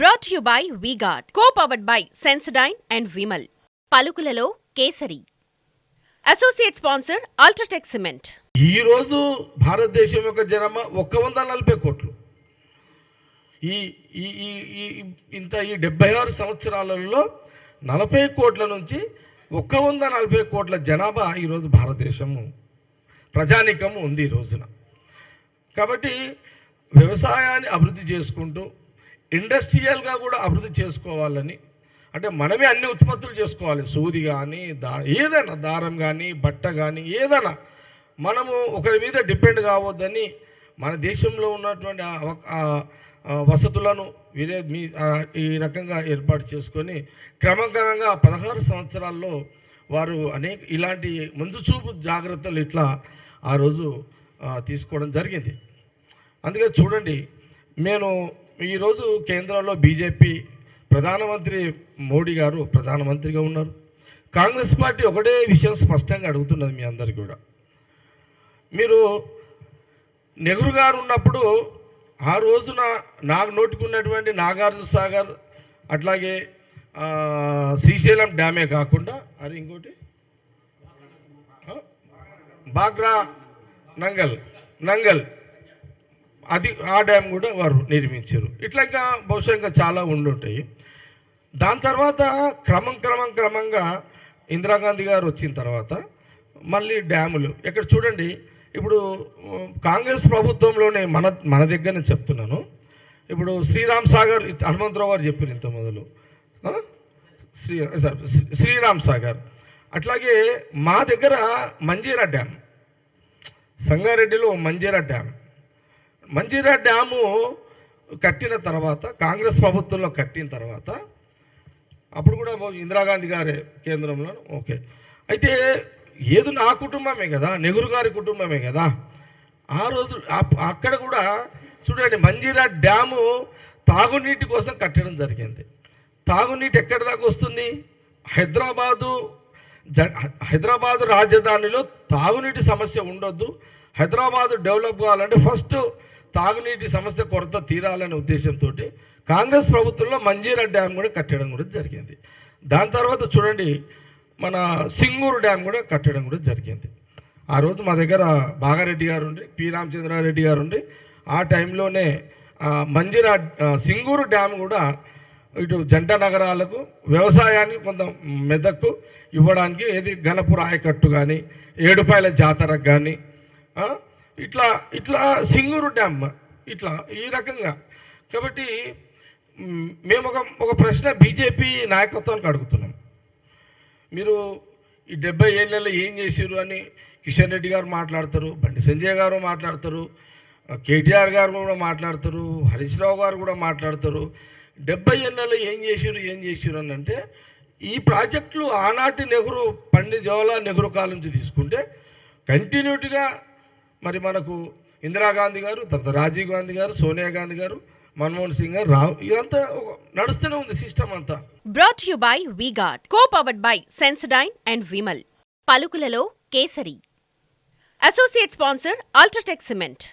Brought you by V-Guard co powered by Sensodyne and Vimal పలుకులలో కేసరి. Associate sponsor UltraTech cement ఈ రోజు భారతదేశం యొక్క జనాభా ఒక్క వంద నలభై కోట్లు. ఈ ఈ ఈ ఈ ఇంత ఈ డెబ్బై ఆరు సంవత్సరాలలో నలభై కోట్ల నుంచి ఒక్క వంద నలభై కోట్ల జనాభా ఈరోజు భారతదేశము ప్రజానికము ఉంది ఈ రోజున. కాబట్టి వ్యవసాయాన్ని అభివృద్ధి చేసుకుంటూ ఇండస్ట్రియల్గా కూడా అభివృద్ధి చేసుకోవాలని అంటే మనమే అన్ని ఉత్పత్తులు చేసుకోవాలి. సూది కానీ దా ఏదైనా దారం కానీ బట్ట కానీ ఏదైనా మనము ఒకరి మీద డిపెండ్ కావద్దని మన దేశంలో ఉన్నటువంటి వసతులను వీరే మీ ఈ రకంగా ఏర్పాటు చేసుకొని క్రమక్రమంగా పదహారు సంవత్సరాల్లో వారు అనేక ఇలాంటి ముందు చూపు జాగ్రత్తలు ఇట్లా ఆ రోజు తీసుకోవడం జరిగింది. అందుకే చూడండి నేను ఈరోజు కేంద్రంలో బీజేపీ ప్రధానమంత్రి మోడీ గారు ప్రధానమంత్రిగా ఉన్నారు. కాంగ్రెస్ పార్టీ ఒకటే విషయం స్పష్టంగా అడుగుతున్నది మీ అందరికీ కూడా. మీరు నెహ్రూ గారు ఉన్నప్పుడు ఆ రోజున నాకు నోటుకున్నటువంటి నాగార్జున సాగర్ అట్లాగే శ్రీశైలం డ్యామే కాకుండా అది ఇంకోటి? బాగ్రా నంగల్ నంగల్. అది ఆ డ్యామ్ కూడా వారు నిర్మించారు. ఇట్లా ఇంకా బహుశా ఇంకా చాలా ఉండుంటాయి. దాని తర్వాత క్రమం క్రమం క్రమంగా ఇందిరాగాంధీ గారు వచ్చిన తర్వాత మళ్ళీ డ్యాములు. ఇక్కడ చూడండి ఇప్పుడు కాంగ్రెస్ ప్రభుత్వంలోనే మన మన దగ్గర నేను చెప్తున్నాను. ఇప్పుడు శ్రీరామ్ సాగర్ హనుమంతరావు గారు చెప్పారు ఇంత మొదలు. శ్రీ శ్రీ- శ్రీరామ్ సాగర్. అట్లాగే మా దగ్గర మంజీరా డ్యామ్. సంగారెడ్డిలో మంజీరా డ్యామ్. మంజీరా డ్యాము కట్టిన తర్వాత కాంగ్రెస్ ప్రభుత్వంలో కట్టిన తర్వాత అప్పుడు కూడా ఇందిరాగాంధీ గారే కేంద్రంలో ఓకే. అయితే ఏదో నా కుటుంబమే కదా నెహ్రూ గారి కుటుంబమే కదా. ఆ రోజు అప్- అక్కడ కూడా చూడండి మంజీరా డ్యాము తాగునీటి కోసం కట్టడం జరిగింది. తాగునీటి ఎక్కడి దాకా వస్తుంది? హైదరాబాదు జ హైదరాబాదు రాజధానిలో తాగునీటి సమస్య ఉండొద్దు. హైదరాబాదు డెవలప్ కావాలంటే ఫస్ట్ తాగునీటి సమస్య కొరత తీరాలనే ఉద్దేశంతో కాంగ్రెస్ ప్రభుత్వంలో మంజీరా డ్యామ్ కూడా కట్టడం కూడా జరిగింది. దాని తర్వాత చూడండి మన సింగూరు డ్యామ్ కూడా కట్టడం కూడా జరిగింది. ఆ రోజు మా దగ్గర బాగారెడ్డి గారు ఉండి పి. రామచంద్రారెడ్డి గారు ఉండి. ఆ టైంలోనే మంజీరా సింగూరు డ్యామ్ కూడా ఇటు జంట నగరాలకు వ్యవసాయానికి కొంత మెదక్కు ఇవ్వడానికి ఏది గణపుర ఆయకట్టు కానీ ఏడుపాయల జాతరకు కానీ ఇట్లా ఇట్లా సింగూరు డ్యామ్ ఇట్లా ఈ రకంగా. కాబట్టి మేము ఒక ఒక ప్రశ్న బీజేపీ నాయకత్వానికి అడుగుతున్నాం. మీరు ఈ డెబ్బై ఏళ్ళలో ఏం చేశారు అని కిషన్ రెడ్డి గారు మాట్లాడతారు బండి సంజయ్ గారు మాట్లాడతారు కేటీఆర్ గారు కూడా మాట్లాడతారు హరీష్ రావు గారు కూడా మాట్లాడతారు. డెబ్బై ఏళ్ళలో ఏం చేశారు ఏం చేశారు అని అంటే ఈ ప్రాజెక్టులు ఆనాటి నెహ్రూ పండిత్ జవహర్లాల్ నెహ్రూ కాలం నుంచి తీసుకుంటే కంటిన్యూటీగా మరి మనకు ఇందిరాగాంధీ గారు తర్వాత రాజీవ్ గాంధీ గారు సోనియా గాంధీ గారు మన్మోహన్ సింగ్ గారు రావు ఇదంతా నడుస్తూనే ఉంది సిస్టమ్ అంతా. Brought you by V-Guard co powered by Sensodyne and Vimal పలుకులలో kesari. Associate sponsor UltraTech cement